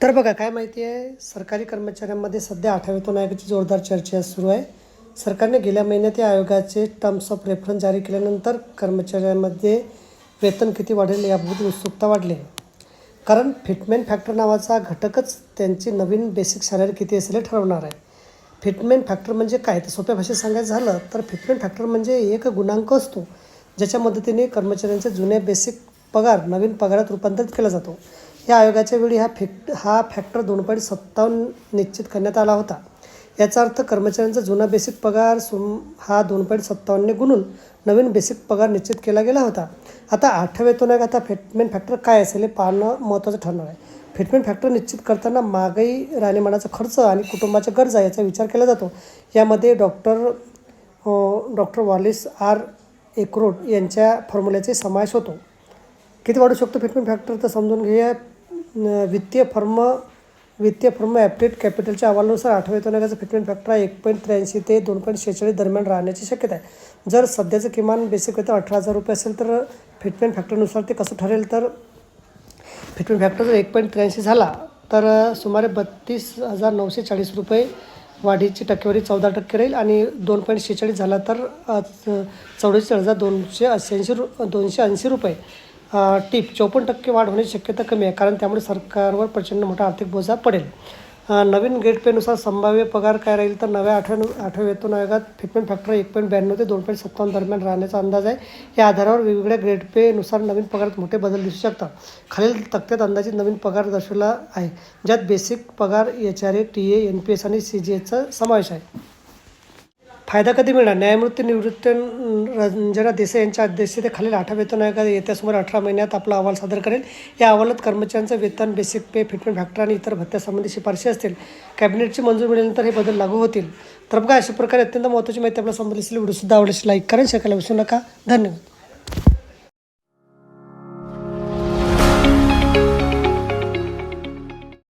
तर बघा काय माहिती आहे? सरकारी कर्मचाऱ्यांमध्ये सध्या आठव्यातून आयोगाची जोरदार चर्चा सुरू आहे. सरकारने गेल्या महिन्यात या आयोगाचे टर्म्स ऑफ रेफरन्स जारी केल्यानंतर कर्मचाऱ्यांमध्ये वेतन किती वाढेल याबद्दल उत्सुकता वाढली. कारण फिटमेंट फॅक्टर नावाचा घटकच त्यांची नवीन बेसिक सॅलरी किती असेल हे ठरवणार आहे. फिटमेंट फॅक्टर म्हणजे काय? तर सोप्या भाषेत सांगायचं झालं तर फिटमेंट फॅक्टर म्हणजे एक गुणांक असतो ज्याच्या मदतीने कर्मचाऱ्यांचे जुने बेसिक पगार नवीन पगारात रूपांतरित केला जातो. या आयोगाच्या वेळी हा फॅक्ट हा फॅक्टर दोन पॉईंट सत्तावन्न निश्चित करण्यात आला होता. याचा अर्थ कर्मचाऱ्यांचा जुना बेसिक पगार सुम हा दोन पॉईंट सत्तावन्नने गुणून नवीन बेसिक पगार निश्चित केला गेला होता. आता आठव्या वेतन आता फिटमेंट फॅक्टर काय असेल हे पाहणं महत्त्वाचं ठरणार आहे. फिटमेंट फॅक्टर निश्चित करताना महागाई राहणीमानाचा खर्च आणि कुटुंबाच्या गरजा याचा विचार केला जातो. यामध्ये doctor doctor Wallace R. Aykroyd यांच्या फॉर्म्युल्याचा समावेश होतो. किती वाढू शकतो फिटमेंट फॅक्टर तर समजून घेऊया. वित्तीय फर्म वित्तीय फर्म ॲप्टेड कॅपिटलच्या अहवालानुसार आठव्या येतो फिटमेंट फॅक्टर एक पॉईंट त्र्याऐंशी ते दोन पॉईंट शेहेचाळीस दरम्यान राहण्याची शक्यता आहे. जर सध्याचं किमान बेसिक वेतन अठरा हजार रुपये असेल तर फिटमेंट फॅक्टरनुसार ते कसं ठरेल? तर फिटमेंट फॅक्टर जर एक पॉईंट त्र्याऐंशी झाला तर सुमारे बत्तीस हजार नऊशे चाळीस रुपये वाढीची टक्केवारी चौदा टक्के राहील आणि दोन पॉईंट शेहेचाळीस झाला तर अ, हजार दोनशे ऐंशी रु दोनशे ऐंशी रुपये. टीप चौपन्न टक्के वाढ होण्याची शक्यता कमी आहे कारण त्यामुळे सरकारवर प्रचंड मोठा आर्थिक बोजा पडेल. नवीन ग्रेड पेनुसार संभाव्य पगार काय राहील तर नव्या आठव्या आठव्या वेतन आयोगात फिटमेंट फॅक्टर एक पॉईंट ब्याण्णव ते दोन पॉईंट सत्तावन्न दरम्यान राहण्याचा अंदाज आहे. या आधारावर वेगवेगळ्या ग्रेड पेनुसार नवीन पगारात मोठे बदल दिसू शकतात. खालील तक्त्यात अंदाजित नवीन पगार दर्शवला आहे ज्यात बेसिक पगार H R A T A N P S आणि सी जी एचा समावेश आहे. फायदा कधी मिळणार? न्यायमूर्ती निवृत्त रंजना देसाई यांच्या अध्यक्षतेखालील आठव्या वेतन आयोग येत्या सुमारे अठरा महिन्यात आपला अहवाल सादर करेल. या अहवालात कर्मचाऱ्यांचं वेतन बेसिक पे फिटमेंट फॅक्टर आणि इतर भत्त्यासंबंधी शिफारशी असतील. कॅबिनेटची मंजूर मिळाल्यानंतर हे बदल लागू होतील. तर बघा अशा प्रकारे अत्यंत महत्त्वाची माहिती आपल्या संबंधित व्हिडिओ व्हिडिओसुद्धा आवडेल लाईक करा शकायला विसरू नका. धन्यवाद.